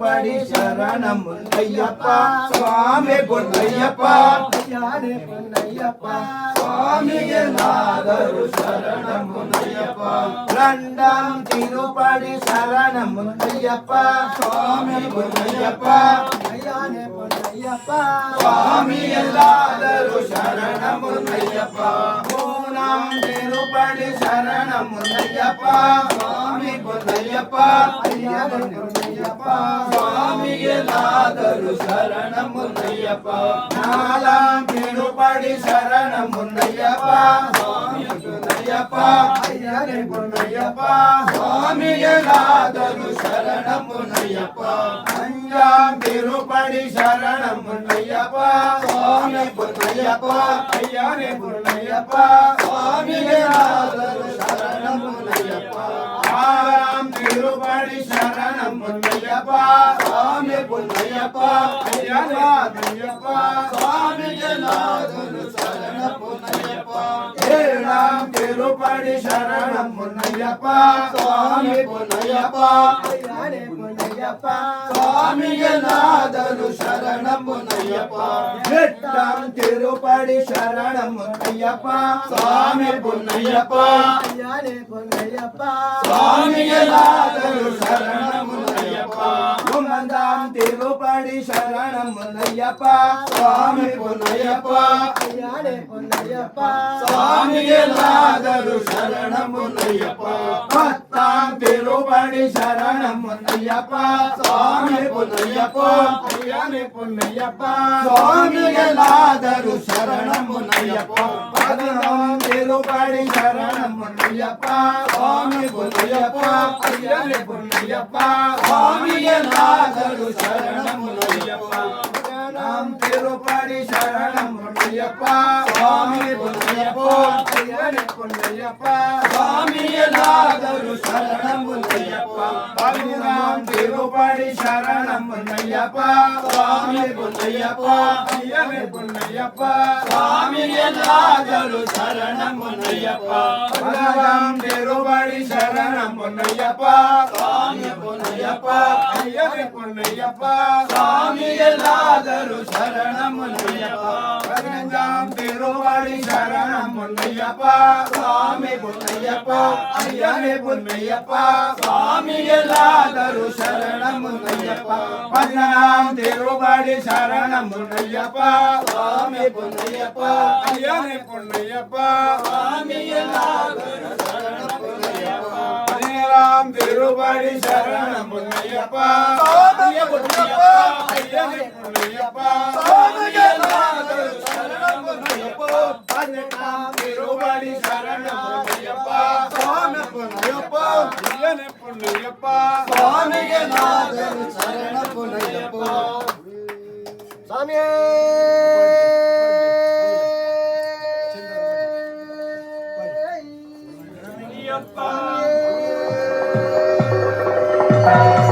திருப்படி சரணம் ஐயப்பா சுவாமி பொன்னையப்பா. ஐயானே பொன்னையப்பா? சுவாமியே நாதரு சரணம் ஐயப்பா ரெண்டாம் திருப்படி சரணம் ஐயப்பா சுவாமி பொன்னையப்பா. ஐயானே பொன்னையப்பா? சுவாமி எல்லாதரு சரணம் ஐயப்பா மூணாம் திருப்படி சரணம் ஐயப்பா சுவாமி பொன்னையப்பா ஐயானே பொன்னையப்பா சுவாமி சரணம் ஐயப்பா நாலாம் திருப்படி சரணம் ஐயப்பா சுவாமி பொன்னையப்பா ஐயானே பொன்னையப்பா சுவாமி சரணம் ஐயப்பா அஞ்சாம் திருப்படி சரணம் ஐயப்பா சுவாமி பொன்னையப்பா பொன்னையப்பா சரணம் ஆறாம் திருப்படி சரணம் ஐயப்பா சுவாமி பொன்னையப்பா ஐயப்பா ஐயப்பா சுவாமி எல்லாதரு சரணம் ஐயப்பா ஏழாம் திருப்படி சரணம் ஐயப்பா சுவாமி பொன்னையப்பா ஐயானே பொன்னையப்பா சுவாமியே நாதரு சரணம் ஐயப்பா. எட்டாம் திருப்படி சரணம் ஐயப்பா. சுவாமி பொன்னையப்பா ஐயானே பொன்னையப்பா சுவாமியே நாதரு சரணம் ஐயப்பா. ஒன்பதாம் திருப்படி சரணம் ஐயப்பா சுவாமி பொன்னையப்பா ஐயானே பொன்னையப்பா சுவாமியே நாதரு சரணம் ஐயப்பா பத்தாம் திருப்படி சரணம் ஐயப்பா சுவாமி பொன்னையப்பா ஐயானே பொன்னையப்பா சுவாமியே நாதரு சரணம் ஐயப்பா பதினொன்றாம் திருப்படி சரணம் ஐயப்பா சுவாமி பொன்னையப்பா ஐயானே பொன்னையப்பா சுவாமியே நாதரு சரணம் ஐயப்பா நாம் திருப்படி சரணம் சுவாமி பொன்னையப்பா ஐயனே பொன்னையப்பா. சுவாமி சரணம் திருப்படி சரணம் பொன்னையப்பா. ஐயனே பொன்னையப்பா சரணம் திருப்படி சரணம் பொன்னையப்பா பொன்னையப்பா ஐயனே பொன்னையப்பா சுவாமி எல்லாதரு சரணம் ஐயப்பா. பதினஞ்சாம் திருவாடி சரணம் பொன்னையப்பா சுவாமி பொன்னையப்பா ஐயனே பொன்னையப்பா சுவாமி எல்லாதரு சரணம் ஐயப்பா. பதினாம் திருவாடி சரணம் பொன்னையப்பா சுவாமி பொன்னையப்பா ஐயனே பொன்னையப்பா சுவாமி எல்லாதரு திருபடி சரணம் பொன்னையப்பா. பொன்னையப்பா. பொன்னையப்பா. சரணம் பொன்னையப்பா. பதினெட்டாம் Thank you.